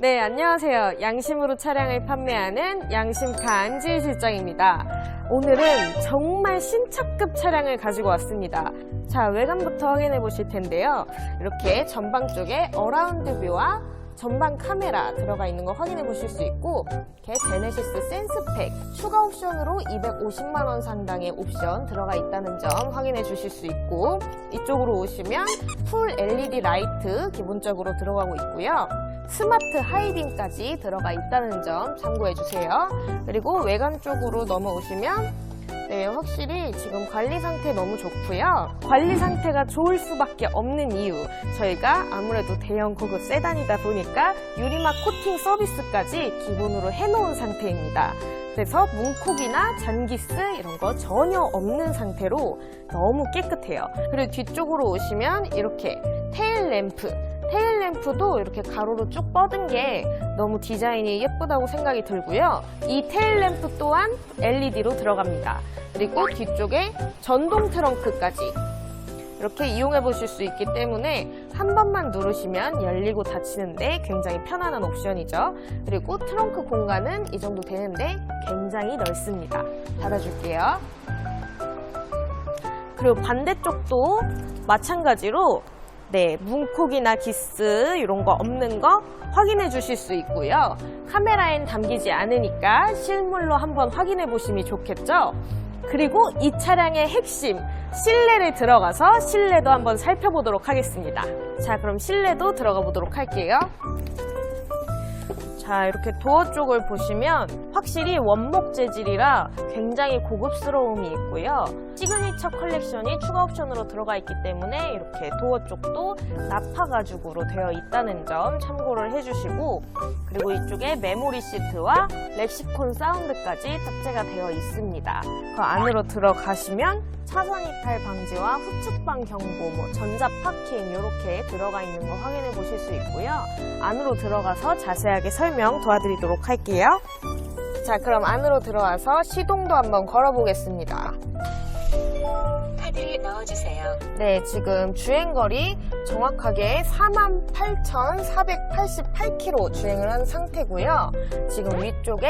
네, 안녕하세요. 양심으로 차량을 판매하는 양심카 안지희 실장입니다. 오늘은 정말 신차급 차량을 가지고 왔습니다. 자, 외관부터 확인해 보실 텐데요. 이렇게 전방 쪽에 어라운드 뷰와 전방 카메라 들어가 있는 거 확인해 보실 수 있고 이렇게 제네시스 센스팩 추가 옵션으로 250만 원 상당의 옵션 들어가 있다는 점 확인해 주실 수 있고 이쪽으로 오시면 풀 LED 라이트 기본적으로 들어가고 있고요. 스마트 하이빔까지 들어가 있다는 점 참고해 주세요. 그리고 외관 쪽으로 넘어오시면 네, 확실히 지금 관리 상태 너무 좋고요. 관리 상태가 좋을 수밖에 없는 이유. 저희가 아무래도 대형 고급 세단이다 보니까 유리막 코팅 서비스까지 기본으로 해놓은 상태입니다. 그래서 문콕이나 잔기스 이런 거 전혀 없는 상태로 너무 깨끗해요. 그리고 뒤쪽으로 오시면 이렇게 테일 램프. 테일 램프도 이렇게 가로로 쭉 뻗은 게 너무 디자인이 예쁘다고 생각이 들고요. 이 테일 램프 또한 LED로 들어갑니다. 그리고 뒤쪽에 전동 트렁크까지 이렇게 이용해 보실 수 있기 때문에 한 번만 누르시면 열리고 닫히는데 굉장히 편안한 옵션이죠. 그리고 트렁크 공간은 이 정도 되는데 굉장히 넓습니다. 닫아줄게요. 그리고 반대쪽도 마찬가지로 네, 문콕이나 기스 이런 거 없는 거 확인해 주실 수 있고요. 카메라엔 담기지 않으니까 실물로 한번 확인해 보시면 좋겠죠? 그리고 이 차량의 핵심, 실내를 들어가서 실내도 한번 살펴보도록 하겠습니다. 자, 그럼 실내도 들어가 보도록 할게요. 자, 이렇게 도어 쪽을 보시면 확실히 원목 재질이라 굉장히 고급스러움이 있고요. 시그니처 컬렉션이 추가 옵션으로 들어가 있기 때문에 이렇게 도어 쪽도 나파 가죽으로 되어 있다는 점 참고를 해주시고 그리고 이쪽에 메모리 시트와 렉시콘 사운드까지 탑재가 되어 있습니다. 그 안으로 들어가시면 차선 이탈 방지와 후측방 경보, 뭐 전자 파킹 이렇게 들어가 있는 거 확인해 보실 수 있고요. 안으로 들어가서 자세하게 설명 도와드리도록 할게요. 자, 그럼 안으로 들어와서 시동도 한번 걸어보겠습니다. 넣어주세요. 네, 지금 주행거리 정확하게 48,488km 주행을 한 상태고요. 지금 위쪽에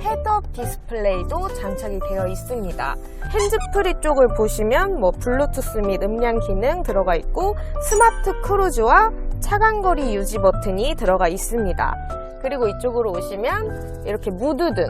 헤드업 디스플레이도 장착이 되어 있습니다. 핸즈프리 쪽을 보시면 뭐 블루투스 및 음량 기능 들어가 있고 스마트 크루즈와 차간거리 유지 버튼이 들어가 있습니다. 그리고 이쪽으로 오시면 이렇게 무드 등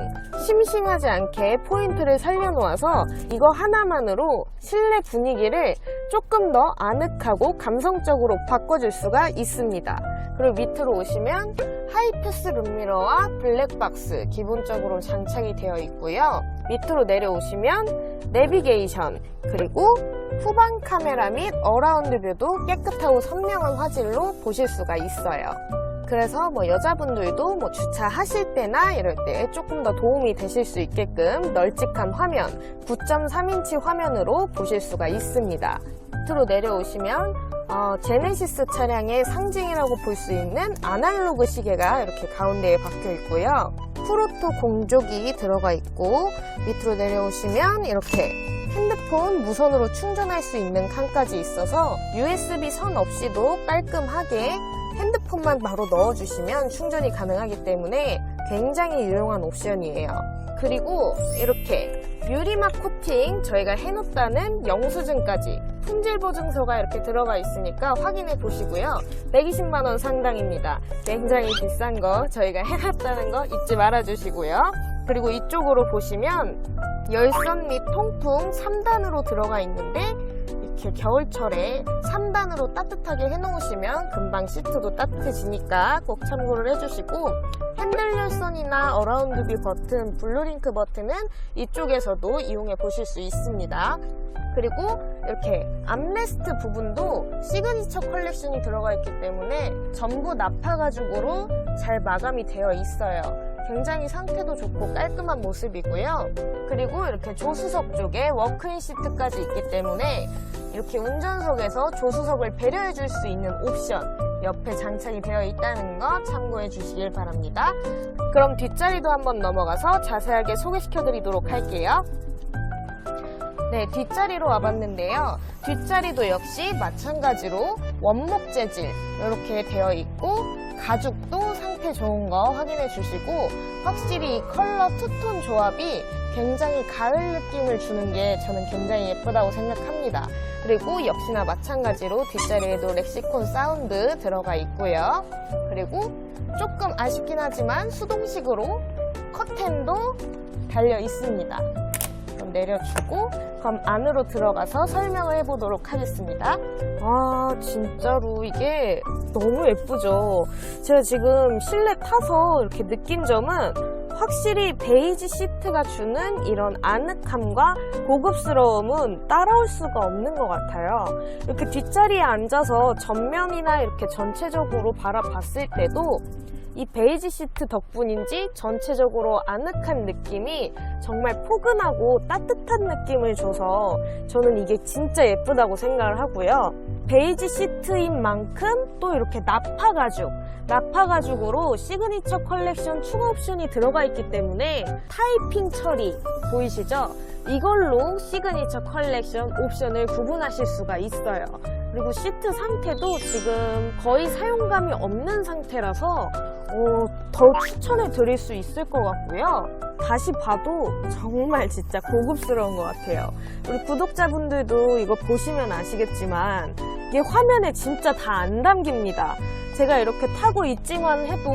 심심하지 않게 포인트를 살려놓아서 이거 하나만으로 실내 분위기를 조금 더 아늑하고 감성적으로 바꿔줄 수가 있습니다. 그리고 밑으로 오시면 하이패스 룸미러와 블랙박스 기본적으로 장착이 되어 있고요. 밑으로 내려오시면 내비게이션 그리고 후방 카메라 및 어라운드 뷰도 깨끗하고 선명한 화질로 보실 수가 있어요. 그래서 뭐 여자분들도 뭐 주차하실 때나 이럴 때 조금 더 도움이 되실 수 있게끔 널찍한 화면, 9.3인치 화면으로 보실 수가 있습니다. 밑으로 내려오시면 어, 제네시스 차량의 상징이라고 볼 수 있는 아날로그 시계가 이렇게 가운데에 박혀 있고요. 프로토 공조기 들어가 있고 밑으로 내려오시면 이렇게 핸드폰 무선으로 충전할 수 있는 칸까지 있어서 USB 선 없이도 깔끔하게 핸드폰만 바로 넣어주시면 충전이 가능하기 때문에 굉장히 유용한 옵션이에요. 그리고 이렇게 유리막 코팅 저희가 해놓다는 영수증까지 품질 보증서가 이렇게 들어가 있으니까 확인해 보시고요. 120만원 상당입니다. 굉장히 비싼 거 저희가 해놨다는 거 잊지 말아 주시고요. 그리고 이쪽으로 보시면 열선 및 통풍 3단으로 들어가 있는데 이렇게 겨울철에 3단으로 따뜻하게 해놓으시면 금방 시트도 따뜻해지니까 꼭 참고를 해주시고 핸들 열선이나 어라운드 뷰 버튼, 블루링크 버튼은 이쪽에서도 이용해 보실 수 있습니다. 그리고 이렇게 암레스트 부분도 시그니처 컬렉션이 들어가 있기 때문에 전부 나파 가죽으로 잘 마감이 되어 있어요. 굉장히 상태도 좋고 깔끔한 모습이고요. 그리고 이렇게 조수석 쪽에 워크인 시트까지 있기 때문에 이렇게 운전석에서 조수석을 배려해 줄 수 있는 옵션 옆에 장착이 되어 있다는 거 참고해 주시길 바랍니다. 그럼 뒷자리도 한번 넘어가서 자세하게 소개시켜 드리도록 할게요. 네, 뒷자리로 와봤는데요. 뒷자리도 역시 마찬가지로 원목 재질 이렇게 되어 있고 가죽도 좋은 거 확인해 주시고 확실히 이 컬러 투톤 조합이 굉장히 가을 느낌을 주는 게 저는 굉장히 예쁘다고 생각합니다. 그리고 역시나 마찬가지로 뒷자리에도 렉시콘 사운드 들어가 있고요. 그리고 조금 아쉽긴 하지만 수동식으로 커튼도 달려 있습니다. 그럼 내려주고 그럼 안으로 들어가서 설명을 해보도록 하겠습니다. 아 진짜로 이게 너무 예쁘죠. 제가 지금 실내 타서 이렇게 느낀 점은 확실히 베이지 시트가 주는 이런 아늑함과 고급스러움은 따라올 수가 없는 것 같아요. 이렇게 뒷자리에 앉아서 전면이나 이렇게 전체적으로 바라봤을 때도 이 베이지 시트 덕분인지 전체적으로 아늑한 느낌이 정말 포근하고 따뜻한 느낌을 줘서 저는 이게 진짜 예쁘다고 생각을 하고요. 베이지 시트인 만큼 또 이렇게 나파 가죽, 나파 가죽으로 시그니처 컬렉션 추가 옵션이 들어가 있기 때문에 타이핑 처리 보이시죠? 이걸로 시그니처 컬렉션 옵션을 구분하실 수가 있어요. 그리고 시트 상태도 지금 거의 사용감이 없는 상태라서 어, 더 추천해 드릴 수 있을 것 같고요. 다시 봐도 정말 진짜 고급스러운 것 같아요. 우리 구독자분들도 이거 보시면 아시겠지만 이게 화면에 진짜 다 안 담깁니다. 제가 이렇게 타고 있지만 해도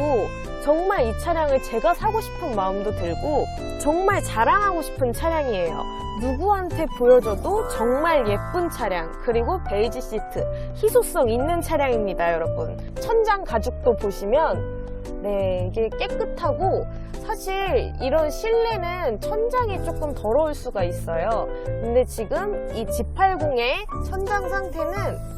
정말 이 차량을 제가 사고 싶은 마음도 들고 정말 자랑하고 싶은 차량이에요. 누구한테 보여줘도 정말 예쁜 차량 그리고 베이지 시트 희소성 있는 차량입니다 여러분. 천장 가죽도 보시면 네 이게 깨끗하고 사실 이런 실내는 천장이 조금 더러울 수가 있어요. 근데 지금 이 G80의 천장 상태는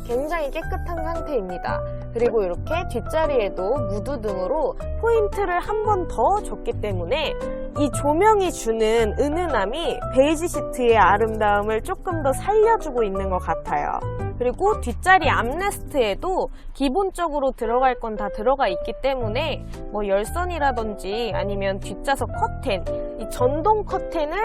굉장히 깨끗한 상태입니다 그리고 이렇게 뒷자리에도 무드 등으로 포인트를 한 번 더 줬기 때문에 이 조명이 주는 은은함이 베이지 시트의 아름다움을 조금 더 살려주고 있는 것 같아요. 그리고 뒷자리 암레스트에도 기본적으로 들어갈 건 다 들어가 있기 때문에 뭐 열선이라든지 아니면 뒷좌석 커튼, 이 전동 커튼을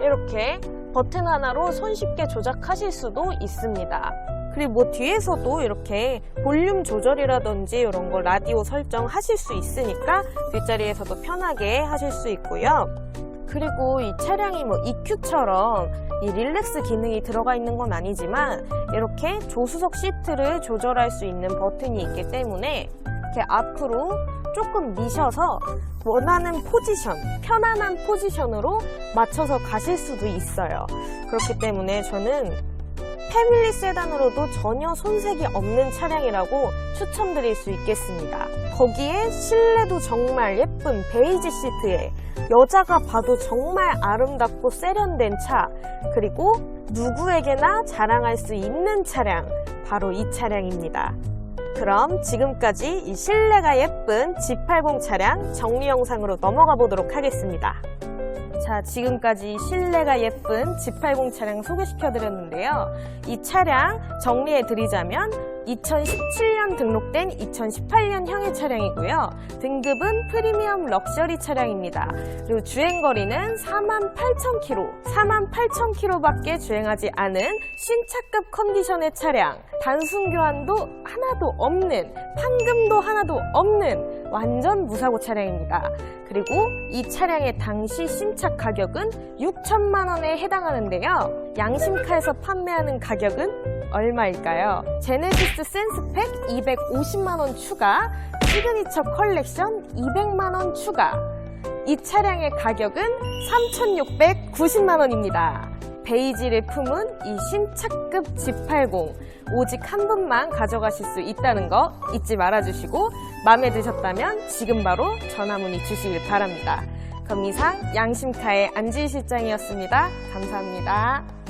이렇게 버튼 하나로 손쉽게 조작하실 수도 있습니다. 그리고 뭐 뒤에서도 이렇게 볼륨 조절이라든지 이런 거 라디오 설정 하실 수 있으니까 뒷자리에서도 편하게 하실 수 있고요. 그리고 이 차량이 뭐 EQ처럼 이 릴렉스 기능이 들어가 있는 건 아니지만 이렇게 조수석 시트를 조절할 수 있는 버튼이 있기 때문에 이렇게 앞으로 조금 미셔서 원하는 포지션, 편안한 포지션으로 맞춰서 가실 수도 있어요. 그렇기 때문에 저는 패밀리 세단으로도 전혀 손색이 없는 차량이라고 추천드릴 수 있겠습니다. 거기에 실내도 정말 예쁜 베이지 시트에 여자가 봐도 정말 아름답고 세련된 차, 그리고 누구에게나 자랑할 수 있는 차량, 바로 이 차량입니다. 그럼 지금까지 이 실내가 예쁜 G80 차량 정리 영상으로 넘어가 보도록 하겠습니다. 자, 지금까지 실내가 예쁜 G80 차량 소개시켜 드렸는데요. 이 차량 정리해 드리자면 2017년 등록된 2018년형의 차량이고요. 등급은 프리미엄 럭셔리 차량입니다. 그리고 주행거리는 48,000km, 48,000km밖에 주행하지 않은 신차급 컨디션의 차량. 단순 교환도 하나도 없는, 판금도 하나도 없는 완전 무사고 차량입니다. 그리고 이 차량의 당시 신차 가격은 6천만 원에 해당하는데요. 양심카에서 판매하는 가격은 얼마일까요? 제네시스 센스팩 250만 원 추가, 시그니처 컬렉션 200만 원 추가. 이 차량의 가격은 3,690만 원입니다. 베이지를 품은 이 신차급 G80 오직 한 분만 가져가실 수 있다는 거 잊지 말아주시고 마음에 드셨다면 지금 바로 전화 문의 주시길 바랍니다. 그럼 이상 양심카의 안지희 실장이었습니다. 감사합니다.